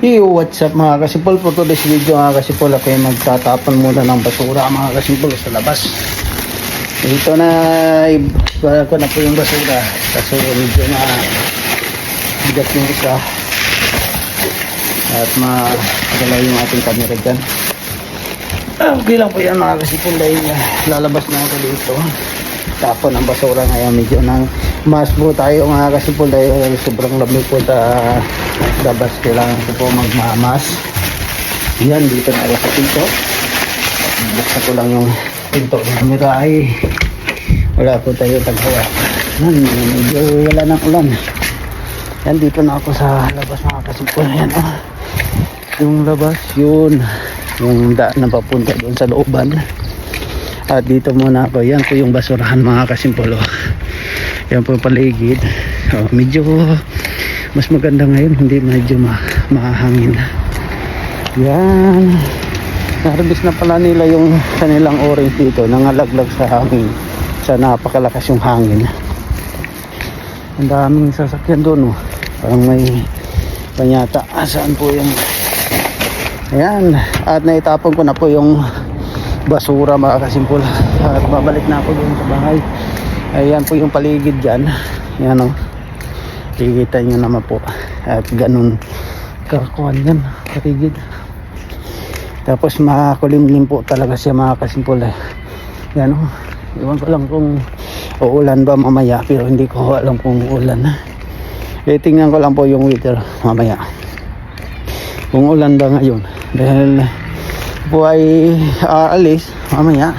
Yo, what's up mga kasipol? For today's video mga kasipol, ako ay magtatapon muna ng basura mga kasipol sa labas. Ito na, ibala ko na po yung basura. Kaso medyo na bigat yung isa. At magalaw yung ating camera dyan. Ah, Okay lang po yan mga kasipol dahil ah, lalabas na ako dito. Tapon ang basura ngayon medyo nang mas po tayo mga kasipol dahil sobrang lamig po sa labas. Kailangan ko po magmamas. Yan, dito na sa pinto. Buksan ko lang yung pinto. Camera ay wala po tayo tagawa. Yan, medyo wala ng ulan. Yan, dito na ako sa labas mga kasipol. Yan, oh. Yung labas, yun. Yung daan na papunta doon sa looban. At dito muna ako. Yan po yung basurahan mga kasimpolo. Yan po yung paligid. Oh, medyo mas maganda ngayon. Hindi medyo ma mahangin. Yan. Narbis na pala nila yung kanilang orange dito. Nangalaglag sa hangin. Sa napakalakas yung hangin. Ang daming sasakyan doon. Oh. Parang may panyata. Ah, saan po yung Ayan, at naitapon ko na po yung basura mga kasimpul. At babalik na ako doon sa bahay. Ayan po yung paligid dyan. Yan o kikita nyo naman po. At ganun kakuan yan paligid. Tapos makulimlim po talaga siya mga kasimpul eh. yan o iwan ko lang kung uulan ba mamaya pero hindi ko alam kung uulan. Eh tingnan ko lang po yung weather mamaya. Kung ulan ba ngayon. Dahil po ay aalis mamaya.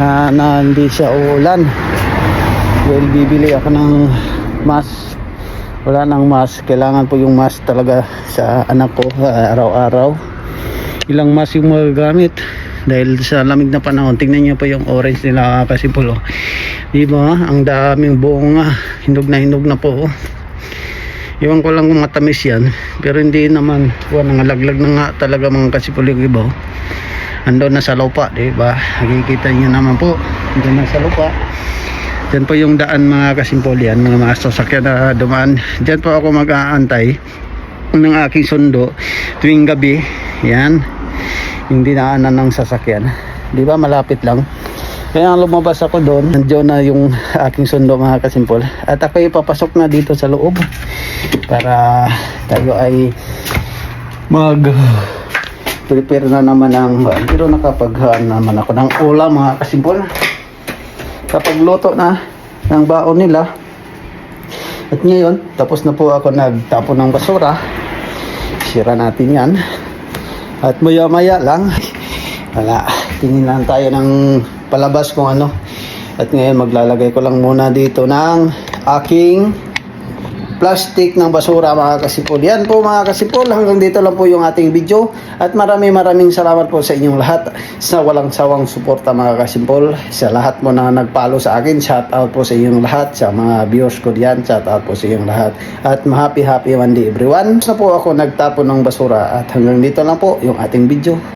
Ah, na hindi siya uulan. Dahil bibili ako ng mask. Wala nang mask. Kailangan po yung mask talaga sa anak ko ah, araw-araw. Ilang mask yung magagamit? Dahil sa lamig na panahon tingnan niyo po yung orange nila kasi pulo di ba? Ang daming buong ah, hinog na hinog na po oh. Iwan ko lang kung matamis yan. Pero hindi naman. Kuha nangalaglag na nga talaga mga kasipulig ibaw. Ando na sa lupa, di ba? Nakikita niyo naman po. Ando na sa lupa. Diyan po yung daan mga kasimpol yan. Mga mga sasakyan na dumaan. Diyan po ako mag-aantay ng aking sundo tuwing gabi. Yan. Yung dinaanan ng sasakyan. Di ba? Malapit lang. Kaya lumabas ako doon, nandiyon na yung aking sundo mga kasimpol. At ako ipapasok na dito sa loob para tayo ay mag prepare na naman ng pero nakapaghaan naman ako ng ulam mga kasimpol. Kapag luto na ng baon nila at ngayon, tapos na po ako nagtapon ng basura. Sira natin yan. At maya maya lang, wala, tingin lang tayo ng palabas kung ano. At ngayon maglalagay ko lang muna dito ng aking plastic ng basura mga kasipol. Yan po mga kasipol, hanggang dito lang po yung ating video. At maraming maraming salamat po sa inyong lahat sa walang sawang suporta mga kasipol. Sa lahat mo na nagpalo sa akin, shout out po sa inyong lahat. Sa mga viewers ko diyan, shout out po sa inyong lahat. At happy happy Monday everyone. Sa po ako nagtapon ng basura at hanggang dito lang po yung ating video.